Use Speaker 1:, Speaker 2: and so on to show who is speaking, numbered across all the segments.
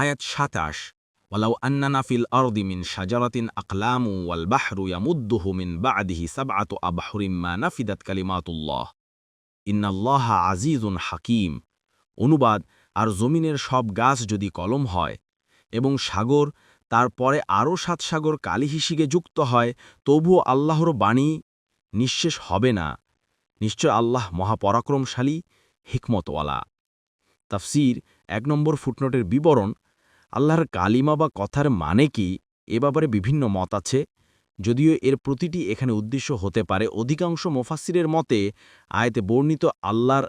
Speaker 1: আয়াত সাতাশ, ওয়ালাউ আন্নানা ফিল আরদি মিন শাজারাতিন আকলামু ওয়াল বাহরু ইয়ামুদ্দুহু মিন বা'দিহি সাবআতু আবহুরিম মা নাফিদাত কালিমাতুল্লাহ। ইন্নাল্লাহা আজিজুন হাকিম। অনুবাদ, আর জমিনের সব গাছ যদি কলম হয় এবং সাগর তারপরে আরও সাত সাগর কালিহিসিগে যুক্ত হয়, তবুও আল্লাহর বাণী নিঃশেষ হবে না। নিশ্চয় আল্লাহ মহাপরাক্রমশালী, হিকমতওয়ালা। তাফসির, এক নম্বর ফুটনোটের বিবরণ আল্লাহর কালিমা বা কথার মানে কি এ ব্যাপারে বিভিন্ন মত আছে। যদিও এর প্রতিটি এখানে উদ্দেশ্য হতে পারে। অধিকাংশ মোফাসিরের মতে আয়তে বর্ণিত আল্লাহর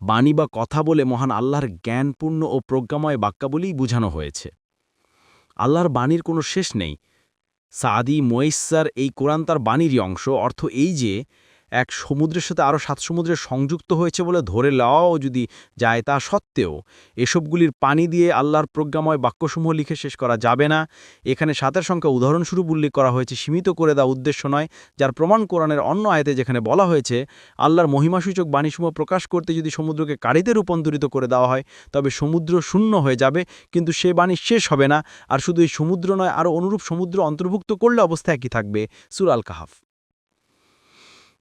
Speaker 1: বাণী বা কথা বলে মহান আল্লাহর জ্ঞানপূর্ণ ও প্রজ্ঞাময় বাক্যাবলীই বোঝানো হয়েছে। আল্লাহর বাণীর কোনো শেষ নেই। সাদি মৈসার এই কোরআন তার বাণীরই অংশ। অর্থ এই যে এক সমুদ্রের সাথে আরও সাত সমুদ্রের সংযুক্ত হয়েছে বলে ধরে লওয়াও যদি যায় তা সত্ত্বেও এসবগুলির পানি দিয়ে আল্লাহর প্রজ্ঞাময় বাক্যসমূহ লিখে শেষ করা যাবে না। এখানে সাতের সংখ্যা উদাহরণস্বরূপ উল্লেখ করা হয়েছে, সীমিত করে দেওয়া উদ্দেশ্য নয়, যার প্রমাণ কোরআনের অন্য আয়তে যেখানে বলা হয়েছে, আল্লাহর মহিমাসূচক বাণীসমূহ প্রকাশ করতে যদি সমুদ্রকে কারিতে রূপান্তরিত করে দেওয়া হয়, তবে সমুদ্র শূন্য হয়ে যাবে, কিন্তু সে বাণী শেষ হবে না। আর শুধু এই সমুদ্র নয় আরও অনুরূপ সমুদ্র অন্তর্ভুক্ত করলে অবস্থা একই থাকবে। সুরাল কাহাফ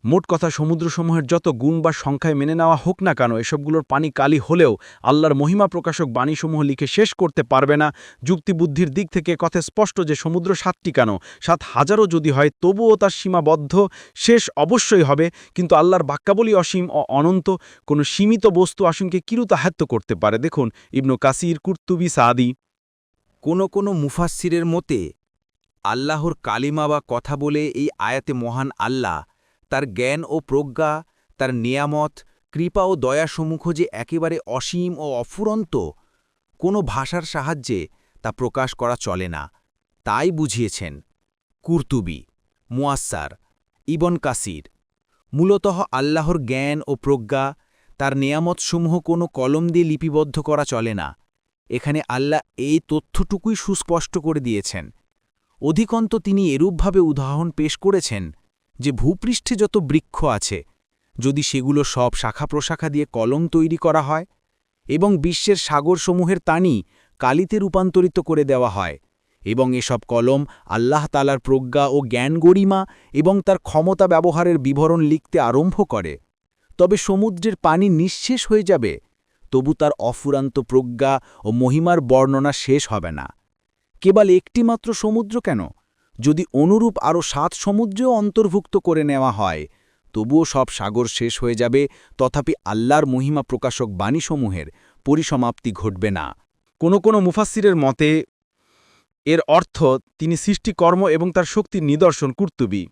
Speaker 1: মোট কথা সমুদ্রসমূহের যত গুণ বা সংখ্যায় মেনে নেওয়া হোক না কেন, এসবগুলোর পানি কালি হলেও আল্লাহর মহিমা প্রকাশক বাণীসমূহ লিখে শেষ করতে পারবে না। যুক্তিবুদ্ধির দিক থেকে কথা স্পষ্ট যে সমুদ্র সাতটি কেন? সাত হাজারও যদি হয়, তবুও তার সীমাবদ্ধ, শেষ অবশ্যই হবে। কিন্তু আল্লাহর বাক্যাবলী অসীম ও অনন্ত, কোনো সীমিত বস্তু আসনকে কিরুতাহাত্য করতে পারে? দেখুন, ইবনু কাসির, কুর্তুবি, সাদি।
Speaker 2: কোনো কোনো মুফাসসিরের মতে আল্লাহর কালিমা বা কথা বলে এই আয়াতে মহান আল্লাহ তার জ্ঞান ও প্রজ্ঞা, তার নিয়ামত, কৃপা ও দয়াসমূহ যে একেবারে অসীম ও অফুরন্ত কোনো ভাষার সাহায্যে তা প্রকাশ করা চলে না। তাই বুঝিয়েছেন কুর্তুবি, মুয়াস্সার, ইবন কাসির। মূলত আল্লাহর জ্ঞান ও প্রজ্ঞা, তার নিয়ামতসমূহ কোনো কলম দিয়ে লিপিবদ্ধ করা চলে না। এখানে আল্লাহ এই তথ্যটুকুই সুস্পষ্ট করে দিয়েছেন। অধিকন্ত তিনি এরূপভাবে উদাহরণ পেশ করেছেন যে ভূপৃষ্ঠে যত বৃক্ষ আছে, যদি সেগুলো সব শাখা প্রশাখা দিয়ে কলম তৈরি করা হয় এবং বিশ্বের সাগরসমূহের তানি কালিতে রূপান্তরিত করে দেওয়া হয় এবং এসব কলম আল্লাহ তালার প্রজ্ঞা ও জ্ঞান গরিমা এবং তার ক্ষমতা ব্যবহারের বিবরণ লিখতে আরম্ভ করে, তবে সমুদ্রের পানি নিঃশেষ হয়ে যাবে, তবু তার অফুরান্ত প্রজ্ঞা ও মহিমার বর্ণনা শেষ হবে না। কেবল একটিমাত্র সমুদ্র কেন? যদি অনুরূপ আরও সাত সমুদ্রেও অন্তর্ভুক্ত করে নেওয়া হয়, তবুও সব সাগর শেষ হয়ে যাবে, তথাপি আল্লাহর মহিমা প্রকাশক বাণীসমূহের পরিসমাপ্তি ঘটবে না।
Speaker 1: কোনো কোনো মুফাসিরের মতে, এর অর্থ তিনি সৃষ্টিকর্ম এবং তার শক্তির নিদর্শন, কুর্তুবি।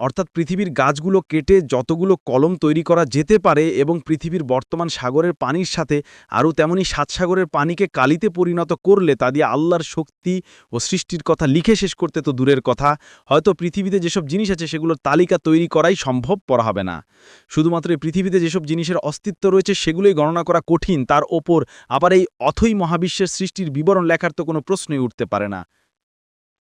Speaker 1: অর্থাৎ পৃথিবীর গাছগুলো কেটে যতগুলো কলম তৈরি করা যেতে পারে এবং পৃথিবীর বর্তমান সাগরের পানির সাথে আরও তেমনি সাত সাগরের পানিকে কালিতে পরিণত করলে তা দিয়ে আল্লাহর শক্তি ও সৃষ্টির কথা লিখে শেষ করতে তো দূরের কথা। হয়তো পৃথিবীতে যেসব জিনিস আছে সেগুলোর তালিকা তৈরি করাই সম্ভব, পড়া হবে না। শুধুমাত্র এই পৃথিবীতে যেসব জিনিসের অস্তিত্ব রয়েছে সেগুলোই গণনা করা কঠিন, তার ওপর আবার এই অথই মহাবিশ্বের সৃষ্টির বিবরণ লেখার তো কোনো প্রশ্নই উঠতে পারে না।